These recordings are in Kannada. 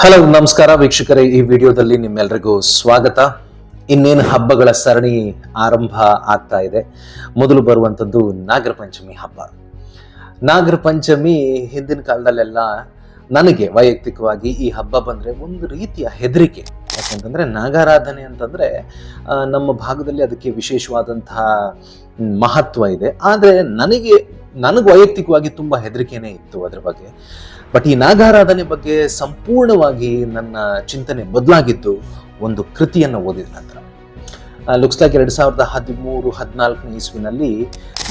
ಹಲೋ, ನಮಸ್ಕಾರ ವೀಕ್ಷಕರೇ. ಈ ವಿಡಿಯೋದಲ್ಲಿ ನಿಮ್ಮೆಲ್ರಿಗೂ ಸ್ವಾಗತ. ಇನ್ನೇನು ಹಬ್ಬಗಳ ಸರಣಿ ಆರಂಭ ಆಗ್ತಾ ಇದೆ. ಮೊದಲು ಬರುವಂಥದ್ದು ನಾಗರ ಪಂಚಮಿ ಹಬ್ಬ. ನಾಗರ ಪಂಚಮಿ ಹಿಂದಿನ ಕಾಲದಲ್ಲೆಲ್ಲ ನನಗೆ ವೈಯಕ್ತಿಕವಾಗಿ ಈ ಹಬ್ಬ ಬಂದರೆ ಒಂದು ರೀತಿಯ ಹೆದರಿಕೆ. ಯಾಕಂತಂದರೆ ನಾಗಾರಾಧನೆ ಅಂತಂದರೆ ನಮ್ಮ ಭಾಗದಲ್ಲಿ ಅದಕ್ಕೆ ವಿಶೇಷವಾದಂತಹ ಮಹತ್ವ ಇದೆ. ಆದರೆ ನನಗೆ ನನಗೆ ವೈಯಕ್ತಿಕವಾಗಿ ತುಂಬ ಹೆದರಿಕೆನೇ ಇತ್ತು ಅದ್ರ ಬಗ್ಗೆ. ಬಟ್ ಈ ನಾಗಾರಾಧನೆ ಬಗ್ಗೆ ಸಂಪೂರ್ಣವಾಗಿ ನನ್ನ ಚಿಂತನೆ ಬದಲಾಗಿದ್ದು ಒಂದು ಕೃತಿಯನ್ನು ಓದಿದ ನಂತರ. ಲುಕ್ಸ್ ಲೈಕ್ ಎರಡು ಸಾವಿರದ ಹದಿಮೂರು, ಹದಿನಾಲ್ಕನೇ ಇಸ್ವಿನಲ್ಲಿ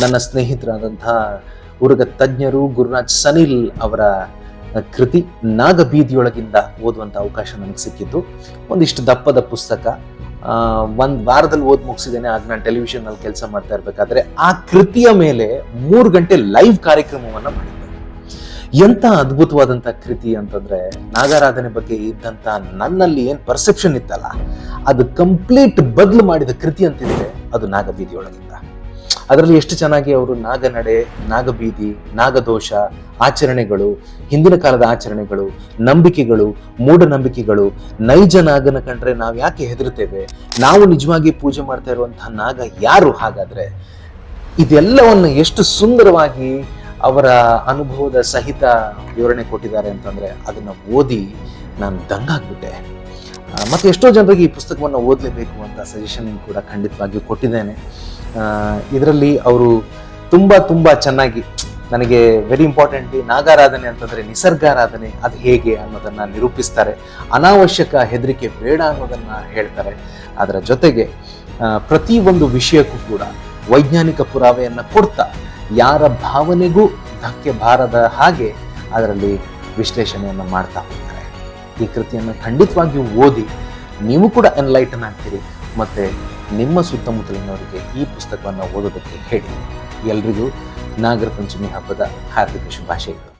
ನನ್ನ ಸ್ನೇಹಿತರಾದಂತಹ ಉರುಗ ತಜ್ಞರು ಗುರುನಾಥ್ ಸನಿಲ್ ಅವರ ಕೃತಿ ನಾಗಬೀದಿಯೊಳಗಿಂದ ಓದುವಂಥ ಅವಕಾಶ ನನಗೆ ಸಿಕ್ಕಿದ್ದು. ಒಂದಿಷ್ಟು ದಪ್ಪದ ಪುಸ್ತಕ ಒಂದು ವಾರದಲ್ಲಿ ಓದಿ ಮುಗಿಸಿದ್ದೇನೆ ಆಗ ನಾನು ಟೆಲಿವಿಷನ್ನಲ್ಲಿ ಕೆಲಸ ಮಾಡ್ತಾ ಇರಬೇಕಾದ್ರೆ ಆ ಕೃತಿಯ ಮೇಲೆ ಮೂರು ಗಂಟೆ ಲೈವ್ ಕಾರ್ಯಕ್ರಮವನ್ನು ಮಾಡಿದ್ದೆ. ಎಂಥ ಅದ್ಭುತವಾದಂಥ ಕೃತಿ ಅಂತಂದರೆ ನಾಗಾರಾಧನೆ ಬಗ್ಗೆ ಇದ್ದಂಥ ನನ್ನಲ್ಲಿ ಏನು ಪರ್ಸೆಪ್ಷನ್ ಇತ್ತಲ್ಲ, ಅದು ಕಂಪ್ಲೀಟ್ ಬದಲು ಮಾಡಿದ ಕೃತಿ ಅಂತಿದ್ರೆ ಅದು ನಾಗಬೀದಿಯೊಳಗಿಂದ. ಅದರಲ್ಲಿ ಎಷ್ಟು ಚೆನ್ನಾಗಿ ಅವರು ನಾಗನಡೆ ನಾಗಬೀದಿ ನಾಗದೋಷ, ಆಚರಣೆಗಳು, ಹಿಂದಿನ ಕಾಲದ ಆಚರಣೆಗಳು, ನಂಬಿಕೆಗಳು, ಮೂಢನಂಬಿಕೆಗಳು, ನೈಜ ನಾಗನ ಕಂಡ್ರೆ ನಾವು ಯಾಕೆ ಹೆದರುತ್ತೇವೆ? ನಾವು ನಿಜವಾಗಿ ಪೂಜೆ ಮಾಡ್ತಾ ಇರುವಂತಹ ನಾಗ ಯಾರು ಹಾಗಾದ್ರೆ? ಇದೆಲ್ಲವನ್ನು ಎಷ್ಟು ಸುಂದರವಾಗಿ ಅವರ ಅನುಭವದ ಸಹಿತ ವಿವರಣೆ ಕೊಟ್ಟಿದ್ದಾರೆ ಅಂತಂದ್ರೆ ಅದನ್ನ ಓದಿ ನಾನು ದಂಗಾಗ್ಬಿಟ್ಟೆ. ಮತ್ತೆ ಎಷ್ಟೋ ಜನರಿಗೆ ಈ ಪುಸ್ತಕವನ್ನು ಓದಲೇಬೇಕು ಅಂತ ಸಜೆಷನ್ ಕೂಡ ಖಂಡಿತವಾಗಿಯೂ ಕೊಟ್ಟಿದ್ದೇನೆ. ಇದರಲ್ಲಿ ಅವರು ತುಂಬ ತುಂಬ ಚೆನ್ನಾಗಿ, ನನಗೆ ವೆರಿ ಇಂಪಾರ್ಟೆಂಟ್ಲಿ ನಾಗಾರಾಧನೆ ಅಂತಂದರೆ ನಿಸರ್ಗಾರಾಧನೆ ಅದು ಹೇಗೆ ಅನ್ನೋದನ್ನು ನಿರೂಪಿಸ್ತಾರೆ. ಅನಾವಶ್ಯಕ ಹೆದರಿಕೆ ಬೇಡ ಅನ್ನೋದನ್ನು ಹೇಳ್ತಾರೆ. ಅದರ ಜೊತೆಗೆ ಪ್ರತಿಯೊಂದು ವಿಷಯಕ್ಕೂ ಕೂಡ ವೈಜ್ಞಾನಿಕ ಪುರಾವೆಯನ್ನು ಕೊಡ್ತಾ, ಯಾರ ಭಾವನೆಗೂ ಧಕ್ಕೆ ಬಾರದ ಹಾಗೆ ಅದರಲ್ಲಿ ವಿಶ್ಲೇಷಣೆಯನ್ನು ಮಾಡ್ತಾ ಹೋಗ್ತಾರೆ. ಈ ಕೃತಿಯನ್ನು ಖಂಡಿತವಾಗಿಯೂ ಓದಿ ನೀವು ಕೂಡ ಎನ್ಲೈಟನ್ ಆಗ್ತೀರಿ. ಮತ್ತು ನಿಮ್ಮ ಸುತ್ತಮುತ್ತಲಿನವರಿಗೆ ಈ ಪುಸ್ತಕವನ್ನು ಓದೋದಕ್ಕೆ ಹೇಳಿ. ಎಲ್ರಿಗೂ ನಾಗರ ಪಂಚಮಿ ಹಬ್ಬದ ಹಾರ್ದಿಕ ಶುಭಾಶಯಗಳು.